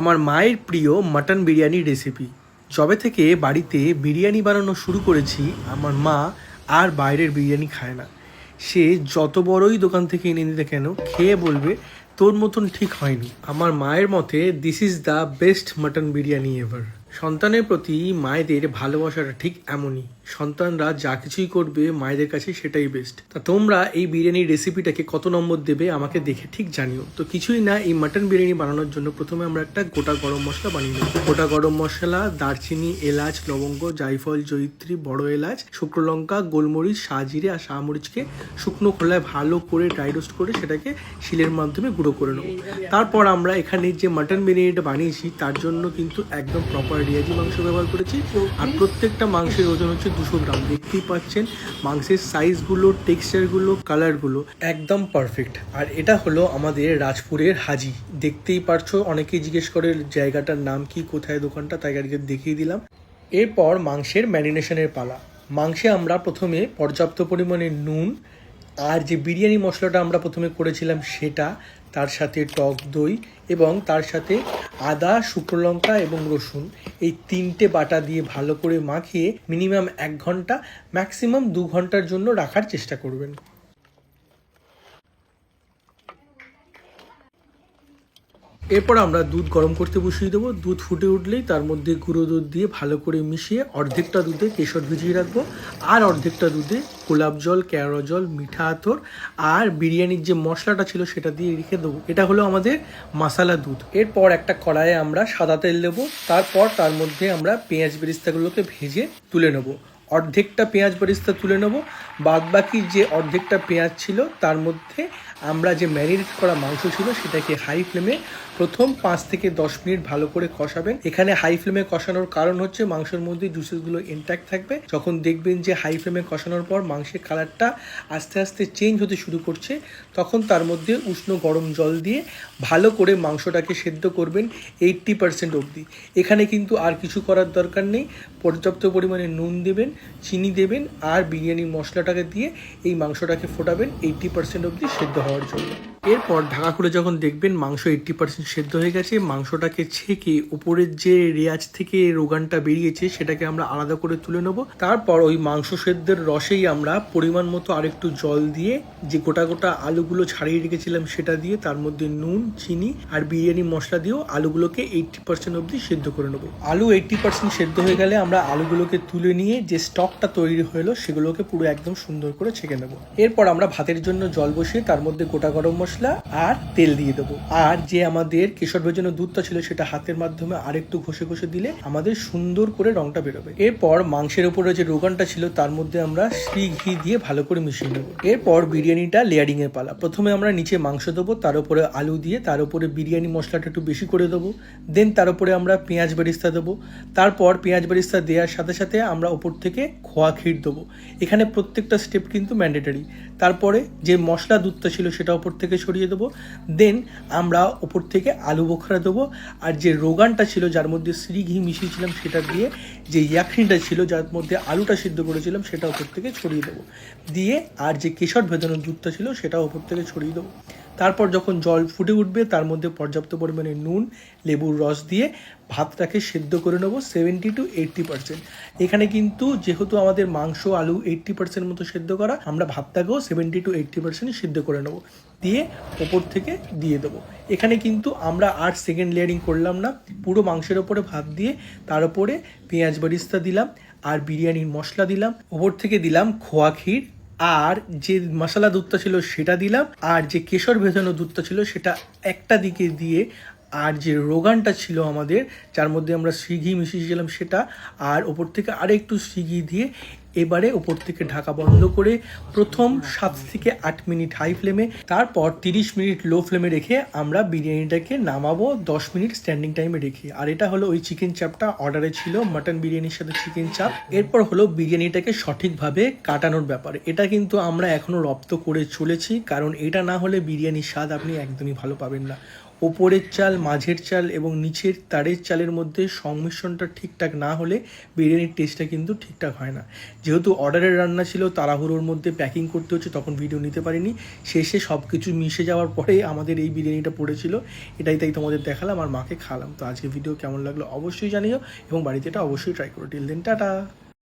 আমার মায়ের প্রিয় মাটন বিরিয়ানি রেসিপি যবে থেকে বাড়িতে বিরিয়ানি বানানো শুরু করেছি, আমার মা আর বাইরের বিরিয়ানি খায় না। সে যত বড়ই দোকান থেকে এনে দিতে কেন, খেয়ে বলবে, তোর মতন ঠিক হয়নি। আমার মায়ের মতে this is the best mutton biryani ever সন্তানের প্রতি মায়েদের ভালোবাসাটা ঠিক এমনই। সন্তানরা যা কিছুই করবে মায়েদের কাছে সেটাই বেস্ট তা তোমরা এই বিরিয়ানির রেসিপিটাকে কত নম্বর দেবে আমাকে দেখে ঠিক জানিও। তো কিছুই না, এই মাটন বিরিয়ানি বানানোর জন্য প্রথমে আমরা একটা গোটা গরম মশলা বানিয়ে নেব। গোটা গরম মশলা, দারচিনি, এলাচ, লবঙ্গ, জায়ফল, জয়িত্রী, বড় এলাচ, শুকনো লঙ্কা, গোলমরিচ, সাজিরে আর শাহমরিচকে শুকনো খোলায় ভালো করে ড্রাই রোস্ট করে সেটাকে শিলের মাধ্যমে গুঁড়ো করে নেব। তারপর আমরা এখানে যে মাটন বিরিয়ানিটা বানিয়েছি, তার জন্য কিন্তু একদম প্রপার রিয়াজি মাংস ব্যবহার করেছি আর প্রত্যেকটা মাংসের ওজন হচ্ছে দুশো গ্রাম। দেখতেই পাচ্ছেন মাংসের সাইজগুলো টেক্সচারগুলো কালারগুলো একদম পারফেক্ট আর এটা হলো আমাদের রাজপুরের হাজি। দেখতেই পারছ অনেকেই জিজ্ঞেস করে জায়গাটার নাম কি কোথায় দোকানটা তাই গাড়িকে দেখিয়ে দিলাম। এরপর মাংসের ম্যারিনেশনের পালা। মাংসে আমরা প্রথমে পর্যাপ্ত পরিমাণে নুন আর যে বিরিয়ানি মশলাটা আমরা প্রথমে করেছিলাম সেটা, তার সাথে টক দই এবং তার সাথে আদা, শুকনো লঙ্কা এবং রসুন। এই তিনটে বাটা দিয়ে ভালো করে মাখিয়ে মিনিমাম এক ঘণ্টা, ম্যাক্সিমাম দু ঘণ্টার জন্য রাখার চেষ্টা করবেন। এরপর আমরা দুধ গরম করতে বসিয়ে দেবো। দুধ ফুটে উঠলেই তার মধ্যে গুঁড়ো দুধ দিয়ে ভালো করে মিশিয়ে অর্ধেকটা দুধে কেশর ভিজিয়ে রাখব। আর অর্ধেকটা দুধে গোলাপ জল, কেওড়া জল, মিঠা আতর আর বিরিয়ানির যে মশলাটা ছিল সেটা দিয়ে রেখে দেবো। এটা হলো আমাদের মশালা দুধ। এরপর একটা কড়াইয়ে আমরা সাদা তেল দেবো। তারপর তার মধ্যে আমরা পেঁয়াজ বেরিস্তাগুলোকে ভেজে তুলে নেব। অর্ধেকটা পেঁয়াজ বেরিস্তা তুলে নেব। বাদ বাকি যে অর্ধেকটা পেঁয়াজ ছিল, তার মধ্যে আমরা যে ম্যারিনেট করা মাংস ছিল, সেটাকে হাই ফ্লেমে প্রথম পাঁচ থেকে দশ মিনিট ভালো করে কষাবেন। এখানে হাই ফ্লেমে কষানোর কারণ হচ্ছে মাংসের মধ্যে জুসেসগুলো ইনট্যাক্ট থাকবে। যখন দেখবেন যে হাই ফ্লেমে কষানোর পর মাংসের কালারটা আস্তে আস্তে চেঞ্জ হতে শুরু করছে, তখন তার মধ্যে উষ্ণ গরম জল দিয়ে ভালো করে মাংসটাকে সেদ্ধ করবেন এইট্টি পার্সেন্ট অবধি। এখানে কিন্তু আর কিছু করার দরকার নেই। পর্যাপ্ত পরিমাণে নুন দেবেন চিনি দেবেন আর বিরিয়ানির মশলাটাকে দিয়ে এই মাংসটাকে ফোটাবেন এইট্টি পার্সেন্ট অবধি সেদ্ধ হওয়ার জন্য। এরপর ঢাকা খুলে যখন দেখবেন মাংস এইট্টি পার্সেন্ট সেদ্ধ হয়ে গেছে, মাংসটাকে ছেঁকে উপরের যে রেয়াজ থেকে রোগানটা বেরিয়েছে সেটাকে আমরা আলাদা করে তুলে নেব। তারপর ওই মাংস সেদ্ধের রসেই আমরা পরিমাণ মতো আরেকটু জল দিয়ে যে গোটা গোটা আলুগুলো ছাড়িয়ে রেখেছিলাম সেটা দিয়ে তার মধ্যে নুন, চিনি আর বিরিয়ানি মশলা দিয়েও আলুগুলোকে এইট্টি পার্সেন্ট অবধি সেদ্ধ করে নেব। আলু এইট্টি পার্সেন্ট সেদ্ধ হয়ে গেলে আমরা আলুগুলোকে তুলে নিয়ে যে স্টকটা তৈরি হলো সেগুলোকে পুরো একদম সুন্দর করে ছেঁকে নেব। এরপর আমরা ভাতের জন্য জল বসিয়ে তার মধ্যে গোটা গরম মশলা আর তেল দিয়ে দেবো। আর যে আমাদের কেশর ভেজানো দুধটা ছিল সেটা হাতের মাধ্যমে আরেকটু ঘষে ঘষে দিলে আমাদের সুন্দর করে রংটা বেরোবে। এরপর মাংসের উপরে যে রোগানটা ছিল তার মধ্যে আমরা শ্রী ঘি দিয়ে ভালো করে মিশিয়ে নেব। এরপর বিরিয়ানিটা লেয়ারিং এর পালা। প্রথমে আমরা নিচে মাংস দেবো, তার উপরে আলু দিয়ে, তার উপরে বিরিয়ানি মশলাটা একটু বেশি করে দেবো। দেন তার উপরে আমরা পেঁয়াজ বেরিস্তা দেবো। তারপর পেঁয়াজ বেরিস্তা দেওয়ার সাথে সাথে আমরা ওপর থেকে খোয়া ক্ষীর দেবো। এখানে প্রত্যেকটা স্টেপ কিন্তু ম্যান্ডেটারি তারপরে যে মশলা দুধটা ছিল সেটা ওপর থেকে ছড়িয়ে দেবো। দেন আমরা ওপর থেকে আলু বোখরা দেবো। আর যে রোগানটা ছিল, যার মধ্যে শ্রী ঘি মিশিয়েছিলাম, সেটা দিয়ে যে ইয়াকিনটা ছিল, যার মধ্যে আলুটা সিদ্ধ করেছিলাম, সেটা ওপর থেকে ছড়িয়ে দেবো। দিয়ে আর যে কেশর ভেদানোর দুধটা ছিল সেটা ওপর থেকে ছড়িয়ে দেবো। তারপর যখন জল ফুটে উঠবে, তার মধ্যে পর্যাপ্ত পরিমাণে নুন, লেবুর রস দিয়ে ভাতটাকে সেদ্ধ করে নেব সেভেন্টি টু এইট্টি পার্সেন্ট এখানে কিন্তু যেহেতু আমাদের মাংস, আলু এইট্টি পার্সেন্ট মতো সেদ্ধ করা, আমরা ভাতটাকেও সেভেন্টি টু এইট্টি পার্সেন্ট সেদ্ধ করে নেব। দিয়ে ওপর থেকে দিয়ে দেবো। এখানে কিন্তু আমরা আর সেকেন্ড লেয়ারিং করলাম না। পুরো মাংসের ওপরে ভাত দিয়ে তার উপরে পেঁয়াজ বারিস্তা দিলাম, আর বিরিয়ানির মশলা দিলাম। ওপর থেকে দিলাম খোয়া ক্ষীর আর যে মশলা দুধটা ছিল সেটা দিলাম, আর যে কেশর ভেজানো দুধটা ছিল সেটা একটা দিকে দিয়ে, আর যে রোগানটা ছিল আমাদের, যার মধ্যে আমরা সিঘি মিশিয়েছিলাম সেটা, আর ওপর থেকে আরেকটু সিঘি দিয়ে এবারে ওপর থেকে ঢাকা বন্ধ করে প্রথম সাত থেকে আট মিনিট হাই ফ্লেমে তারপর তিরিশ মিনিট লো ফ্লেমে রেখে আমরা বিরিয়ানিটাকে নামাবো, দশ মিনিট স্ট্যান্ডিং টাইমে রেখে। আর এটা হলো ওই চিকেন চাপটা অর্ডারে ছিল মাটন বিরিয়ানির সাথে চিকেন চাপ এরপর হলো বিরিয়ানিটাকে সঠিকভাবে কাটানোর ব্যাপারে। এটা কিন্তু আমরা এখনও রপ্ত করে চলেছি, কারণ এটা না হলে বিরিয়ানির স্বাদ আপনি একদমই ভালো পাবেন না। ওপরের চাল, মাঝের চাল এবং নিচের তারের চালের মধ্যে সংমিশ্রণটা ঠিকঠাক না হলে বিরিয়ানির টেস্টটা কিন্তু ঠিকঠাক হয় না। যেহেতু অর্ডারের রান্না ছিল, তাড়াহুড়োর মধ্যে প্যাকিং করতে হচ্ছে, তখন ভিডিও নিতে পারিনি। শেষে সব কিছু মিশে যাওয়ার পরে আমাদের এই বিরিয়ানিটা পড়েছিল। এটাই তাই তোমাদের দেখালাম আর মাকে খালাম তো আজকে ভিডিও কেমন লাগল অবশ্যই জানিও এবং বাড়িতে এটা অবশ্যই ট্রাই করো। Till then tata